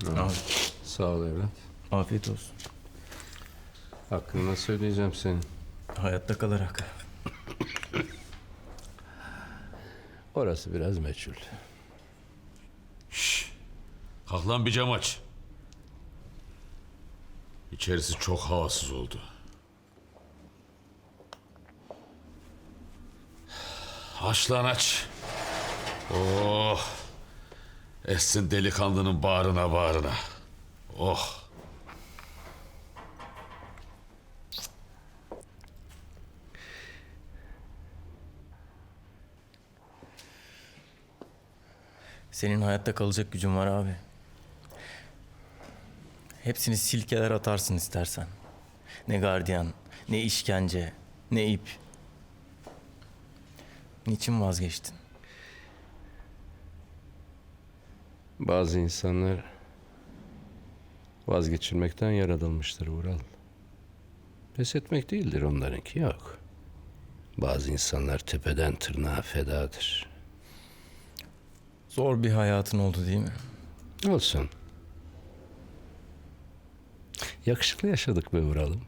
Abi, Sağ ol evlat. afiyet olsun. Hakkında söyleyeceğim senin. Hayatta kalarak. Orası biraz meçhul. Kalk lan bir cam aç. İçerisi çok havasız oldu. Aç lan aç. Oh. Essin delikanlının bağrına bağrına. Oh. Senin hayatta kalacak gücün var abi. Hepsini silkeler atarsın istersen. Ne gardiyan, ne işkence, ne ip. Niçin vazgeçtin? Bazı insanlar vazgeçilmekten yaratılmıştır Vural. Pes etmek değildir onlarınki yok. Bazı insanlar tepeden tırnağa fedadır. Zor bir hayatın oldu değil mi? Olsun. Yakışıklı yaşadık be Vural'ım.